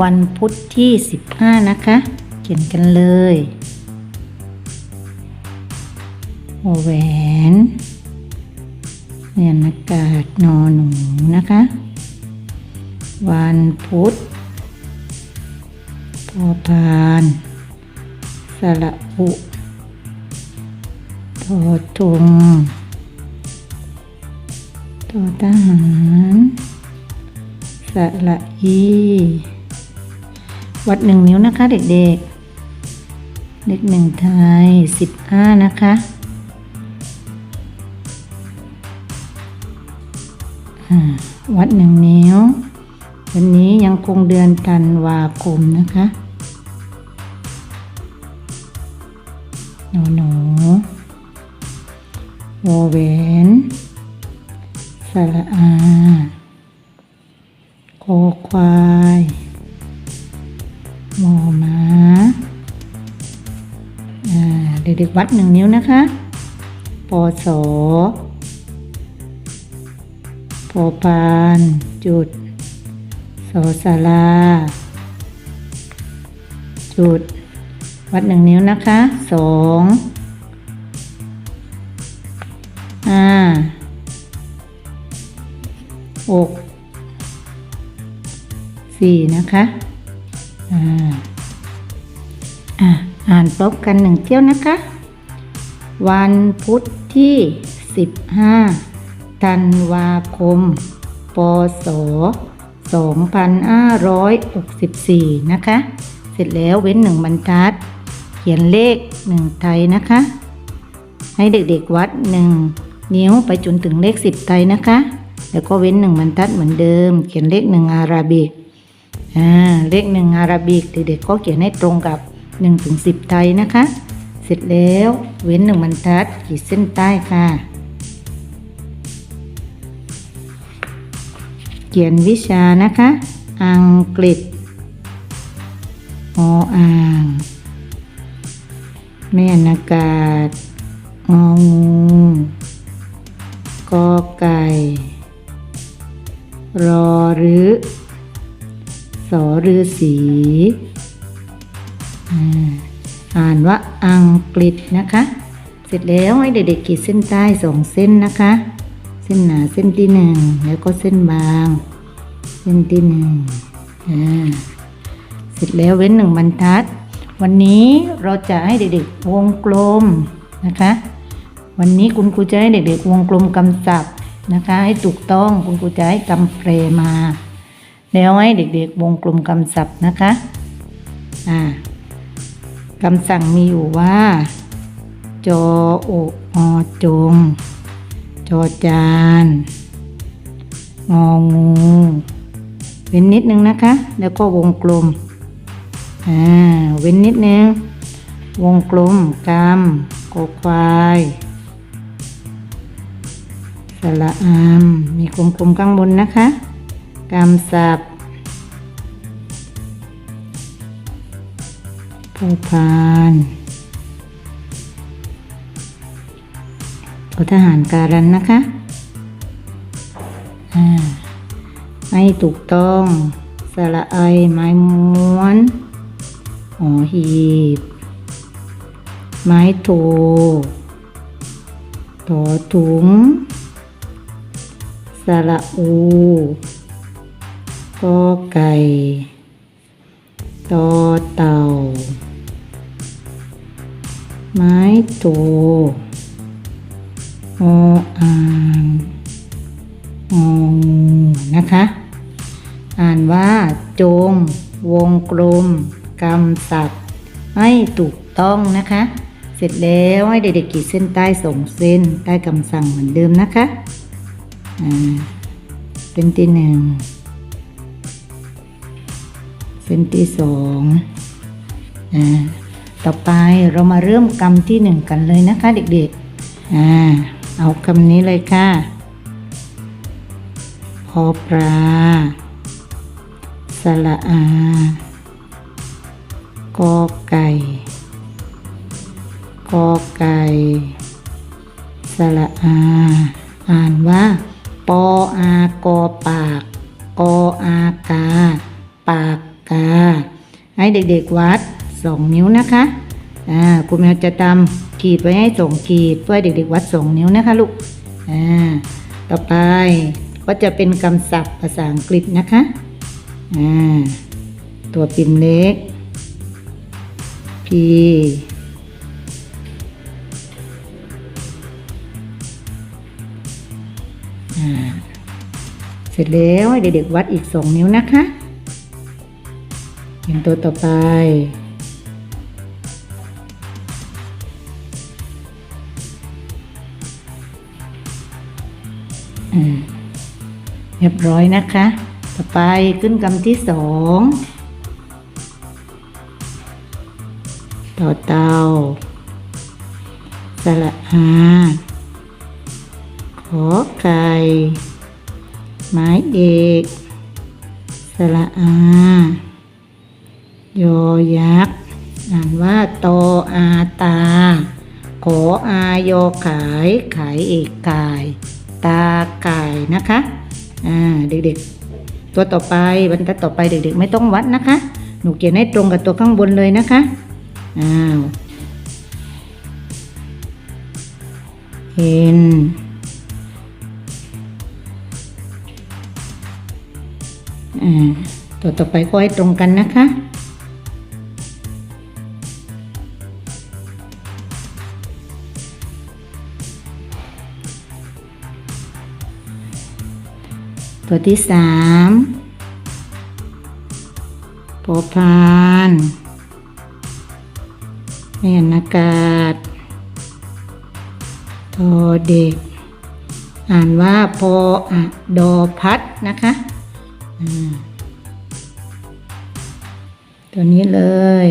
วันพุธที่ 15 นะคะ เขียนกันเลยโอแหวนเรียนอากาศนอหนูนะคะ วันพุธพอพานสระอุทอทุงทอทหารสระอี วัดหนึ่งนิ้วนะคะ เด็กๆเด็กหนึ่งไทยสิบห้านะคะ วัดหนึ่งนิ้ว วันนี้ยังคงเดือนธันวาคมนะคะหนูหนูวอแหวนสระอา โคควาย มอม้าอ่าเด็กๆวัดหนึ่งนิ้วนะคะปอสอพอปานจุดสอสาราจุด วัดหนึ่งนิ้วนะคะสองห้าหกสี่นะคะ อ่าอ่าอ่านพบกันหนึ่งเที่ยวนะคะ วันพุธที่ 15 ธันวาคม ปศ 2564 นะคะ เสร็จแล้วเว้นหนึ่งบรรทัด เขียนเลขหนึ่งไทยนะคะ ให้เด็กๆวัดหนึ่งนิ้วไปจนถึงเลขสิบไทยนะคะ แล้วก็เว้นหนึ่งบรรทัดเหมือนเดิม เขียนเลขหนึ่งอาราบิก อ่าเลขหนึ่งอาราบิกเด็กๆก็เขียนให้ตรงกับ1นถึงสิไทยนะคะ เสร็จแล้วเว้นหนึ่งบรรทัดขีดเส้นใต้ค่ะ เขียนวิชานะคะ อังกฤษออ่างแม่นากาศงองูกอไก่ รอหรือ สอรือสีอ่านว่าอังกฤษนะคะ เสร็จแล้วให้เด็กๆขีดเส้นใต้สองเส้นนะคะ เส้นหนาเส้นที่หนึ่งแล้วก็เส้นบาง เส้นที่หนึ่งเสร็จแล้วเว้นหนึ่งบรรทัด วันนี้เราจะให้เด็กๆวงกลมนะคะ วันนี้คุณครูจะให้เด็กๆวงกลมคำศัพท์นะคะ ให้ถูกต้องคุณครูจะให้คำแปลมา แล้วให้เด็กๆวงกลมคำศัพท์นะคะอ่าคำสั่งมีอยู่ว่า จอโออจง จอจาน งองูเว้นนิดนึงนะคะ แล้วก็วงกลมอ่าเว้นนิดนึง วงกลมกำกควายสระอามมีกลมๆข้างบนนะคะ กำศัพท์ผู้พานทหารการันนะคะไม่ถูกต้องสระไอไม้ม้วนหอหีบ ไม้โทถอถุงสระอู กอไก่ตอเต่า ไม้โตออ่างงองูนะคะ อ่านว่า จง วงกลมกำศัพท์ให้ถูกต้องนะคะ เสร็จแล้วให้เด็กๆขีดเส้นใต้ส่งเส้นใต้คำสั่งเหมือนเดิมนะคะ อ่าเส้นที่หนึ่ง เส้นที่สองอ่าต่อไปเรามาเริ่มคำที่หนึ่งกันเลยนะคะเด็กๆอ่าเอาคำนี้เลยค่ะ พอปลาสระอา กอไก่ กอไก่สระอา อ่านว่า ปออากอปาก กออากา ปาก กา ให้เด็กๆวัดสองนิ้วนะคะอ่าครูแมวจะตำขีดไว้ให้สองขีด เพื่อเด็กๆวัดสองนิ้วนะคะลูกอ่าต่อไปก็จะเป็นคำศัพท์ภาษาอังกฤษนะคะอ่าตัวพิมพ์เล็ก P อ่าเสร็จแล้วให้เด็กๆวัดอีกสองนิ้วนะคะ อย่างตัวต่อไป เรียบร้อยนะคะ ต่อไปขึ้นคำที่สองต่อเตาสระอาขอไก่ไม้เอก สระอา ยอยักษ์อ่านว่าโตอาตา ขออายอขาย ขายเอกกาย ตาไก่นะคะ อ่า เด็กๆ ตัวต่อไปบรรทัดต่อไปเด็กๆ ไม่ต้องวัดนะคะ หนูเขียนให้ตรงกับตัวข้างบนเลยนะคะ อ้าวเห็นอ่า ตัวต่อไปก็ให้ตรงกันนะคะ ตัวที่สามโปพานเรียนอากาศทอเด็ก อ่านว่าพออะดอพัดนะคะอ่าตัวนี้เลย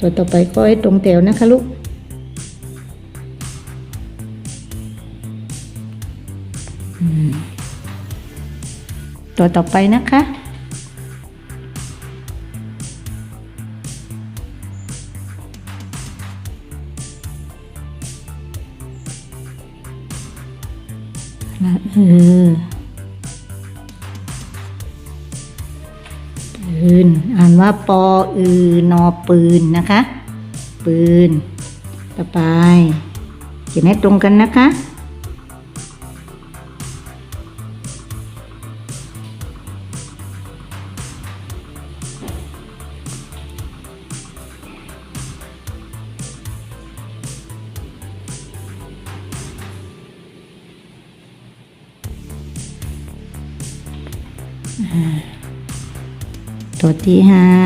ตัวต่อไปก็ให้ตรงแถวนะคะลูก ตัวต่อไปนะคะ ปออือนอปืนนะคะ ปืน ต่อไป เขียนให้ตรงกันนะคะ ตัวที่ห้า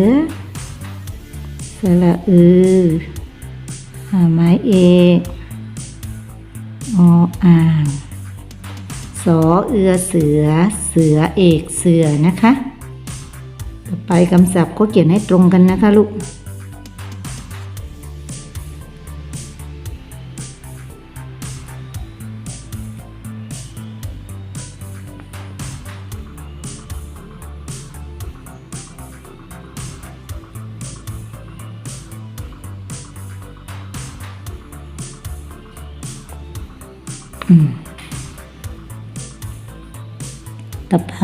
อเสือสระอือหาไม้เอกออ่างสอเอือเสือเสือเอกเสือนะคะ ต่อไปคำศัพท์ก็เขียนให้ตรงกันนะคะลูก ต่อไป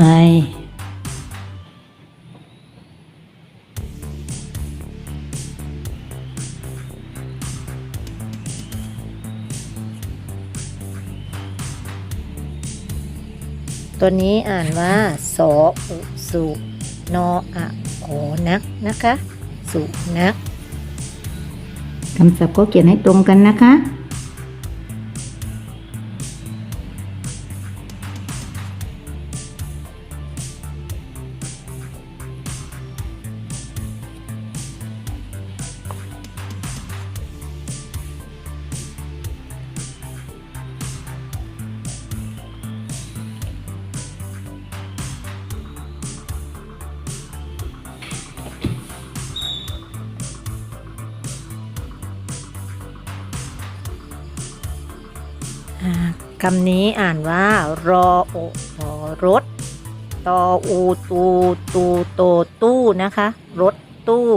ตัวนี้อ่านว่าสออุสุนออะโอนักนะคะ สุนักคำศัพท์ก็เขียนให้ตรงกันนะคะ คำนี้อ่านว่า รอโอรถตออูตูตูโตตู้นะคะ รถตู้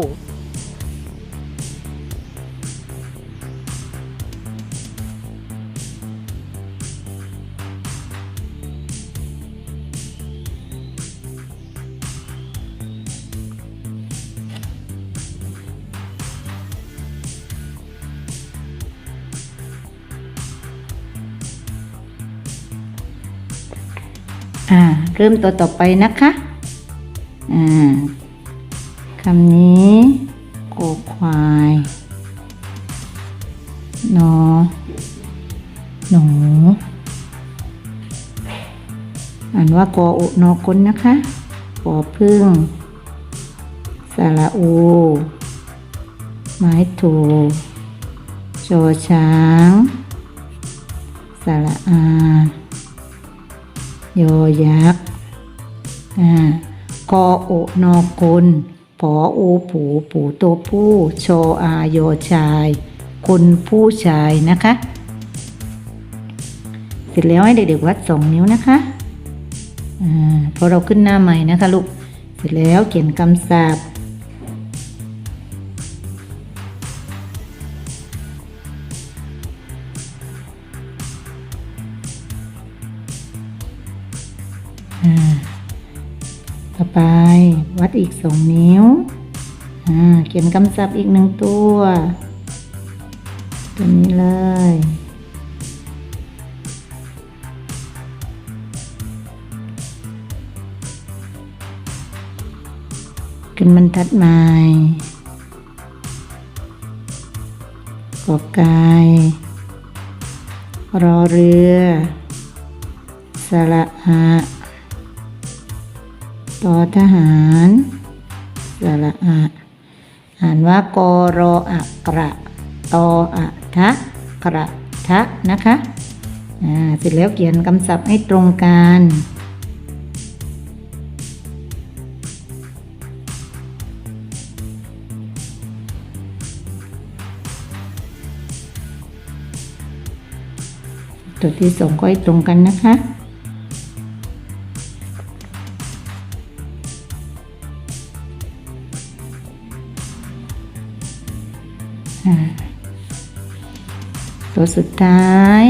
ริ่มตัวต่อไปนะคะอ่าคำนี้โกควายนอหนูอ่านว่ากออุนอกุนนะคะปอพึ่งสาระอูไม้ถูชช้าง สาระอายอยักษ์ กอโอนอกุลปออูผูผูตัวผู้โชอาโยชาย คุณผู้ชายนะคะ เสร็จแล้วให้เด็กๆวัดสองนิ้วนะคะอ่าพอเราขึ้นหน้าใหม่นะคะลูก เสร็จแล้วเขียนคำสาพ วัดอีกสองนิ้ว อ่า เขียนคำศัพท์อีกหนึ่งตัว ตัวนี้เลย ขึ้นบรรทัดใหม่กอไก่รอเรือ สระอา ตอทหารสระอาอ่านว่ากรออะกระตออะทะกระทะนะคะอ่าเสร็จแล้วเขียนคำศัพท์ให้ตรงกันตัวที่สองก็ให้ตรงกันนะคะ สุดท้าย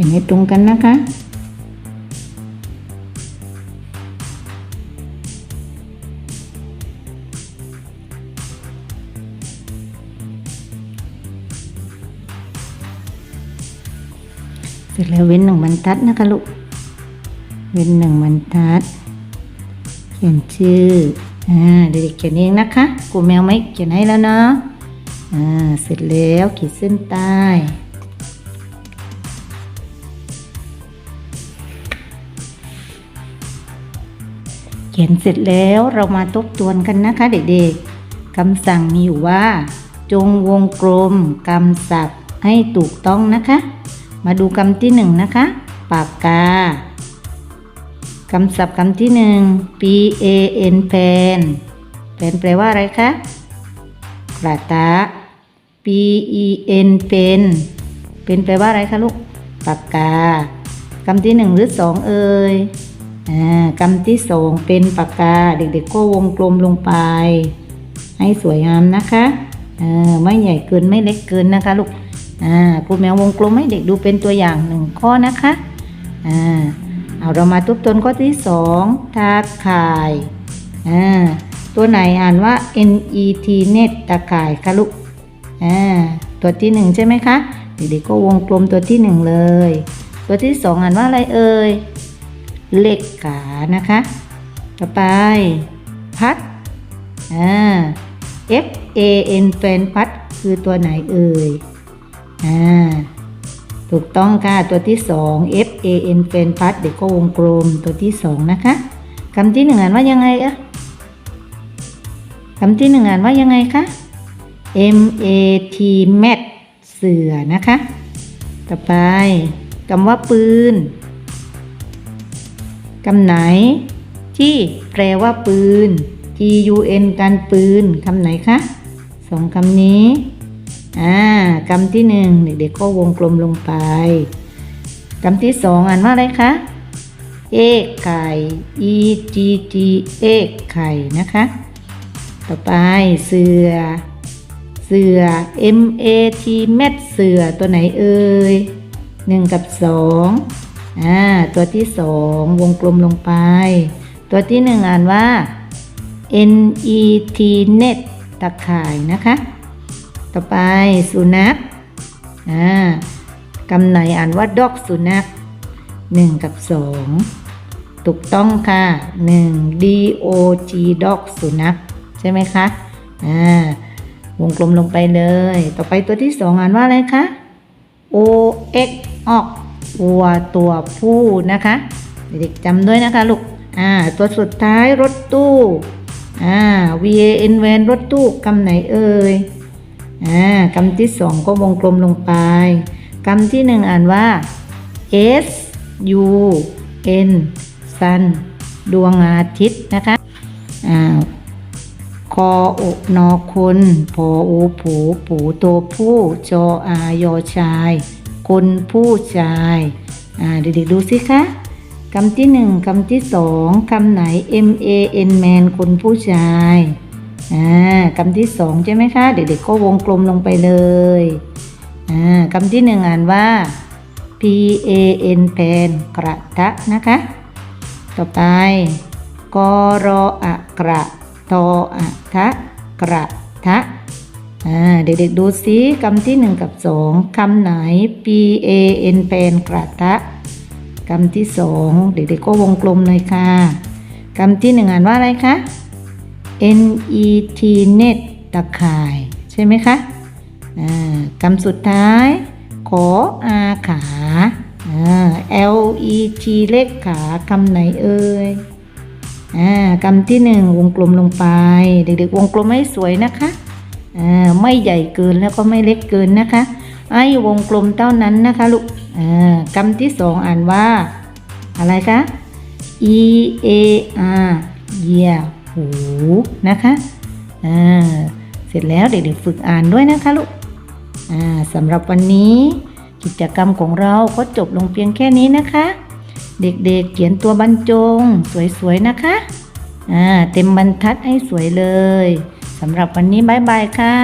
เขียนให้ตรงกันนะคะ เสร็จแล้วเว้นหนึ่งบรรทัดนะคะลูก เว้นหนึ่งบรรทัด เขียนชื่อ อ่าเด็กๆเขียนเองนะคะกูแมวไม่เขียนให้แล้วเนาะ อ่า เสร็จแล้วขีดเส้นใต้ ขียนเสร็จแล้วเรามาทบทวนกันนะคะเด็กๆคำสั่งมีอยู่ว่า จงวงกลมคำศัพท์ให้ถูกต้องนะคะ มาดูคำที่หนึ่งนะคะ ปากกาคำศัพท์คำที่หนึ่ง P A N แปนแปนแปลว่าอะไรคะกระตะ P E N เป็นเป็นแปลว่าอะไรคะลูก ปากกาคำที่หนึ่งหรือสองเอ่ย อ่าคำที่สองเป็นปากกาเด็กๆก็วงกลมลงไป ให้สวยงามนะคะอ่าไม่ใหญ่เกินไม่เล็กเกินนะคะลูกอ่าครูแมววงกลมให้เด็กดูเป็นตัวอย่างหนึ่งข้อนะคะอ่าเอาเรามาทบทวนข้อที่สองตาข่ายอ่าตัวไหนอ่านว่า N E T net ตาข่ายคะลูกอ่าตัวที่หนึ่งใช่ไหมคะเด็กๆก็วงกลมตัวที่หนึ่งเลย ตัวที่สองอ่านว่าอะไรเอ่ย เลขขานะคะ ต่อไป พัดอ่า F A N แฟนพัดคือตัวไหนเอ่ยอ่าถูกต้องค่ะ ตัวที่สอง F A N แฟนพัดเด็กก็วงกลมตัวที่สองนะคะคำที่หนึ่งอ่านว่ายังไงอะคำที่หนึ่งอ่านว่ายังไงคะ M A T mat เสือนะคะ ต่อไปคำว่าปืน คำไหน ที่แปลว่าปืน T U N การปืนคำไหนคะสองคำนี้อ่าคำที่หนึ่งเด็กๆก็วงกลมลงไปคำที่สองอ่านว่าอะไรคะเอกไก่ E G G เอกไข่นะคะ ต่อไปเสือ เสือ M A T เม็ดเสือตัวไหนเอ่ยหนึ่งกับสอง อ่าตัวที่สองวงกลมลงไป ตัวที่หนึ่งอ่านว่า N E T net ตะข่ายนะคะ ต่อไปสุนัขอ่ากำไหนอ่านว่า dog สุนัขหนึ่งกับสองถูกต้องค่ะ 1 D O G dog สุนัขใช่ไหมคะอ่าวงกลมลงไปเลย ต่อไปตัวที่สองอ่านว่าอะไรคะ O X ออก วัวตัวผู้นะคะเด็กจำด้วยนะคะลูกอ่าตัวสุดท้ายรถตู้อ่า V A N แวนรถตู้คำไหนเอ่ยอ่าคำที่สองก็วงกลมลงไปคำที่หนึ่งอ่านว่า S U N sun ดวงอาทิตย์นะคะอ่าคออกนอคนพอโอผูผูตัวผู้จออายอชาย คนผู้ชายอ่าเด็กๆดูสิคะคำที่หนึ่งคำที่สองคำไหน M A N man คนผู้ชายอ่าคำที่สองใช่ไหมคะ เด็กๆก็วงกลมลงไปเลยอ่าคำที่หนึ่งอ่านว่า P A N แพนกระทะนะคะ ต่อไปกรออะกระ ทออะทะกระทะ เด็กๆดูซิคำที่หนึ่งกับสองคำไหน P A N แพนกระทะคำที่สองเด็กๆก็วงกลมเลยค่ะคำที่หนึ่งอ่านว่าอะไรคะ N E T net ตะข่าย ใช่ไหมคะคำสุดท้าย ขออาขาา L E T เลขขาคำไหนเอ่ยคำที่หนึ่งวงกลมลงไป เด็กๆวงกลมให้สวยนะคะ ไม่ใหญ่เกินแล้วก็ไม่เล็กเกินนะคะ ไอ้วงกลมเท่านั้นนะคะลูกคำที่สองอ่านว่า อะไรคะ E A R ear หูนะคะเสร็จแล้วเด็กๆฝึกอ่านด้วยนะคะลูกสำหรับวันนี้กิจกรรมของเราก็จบลงเพียงแค่นี้นะคะ เด็กๆเขียนตัวบรรจง สวยๆนะคะเต็มบรรทัดให้สวยเลย สำหรับวันนี้บายบายค่ะ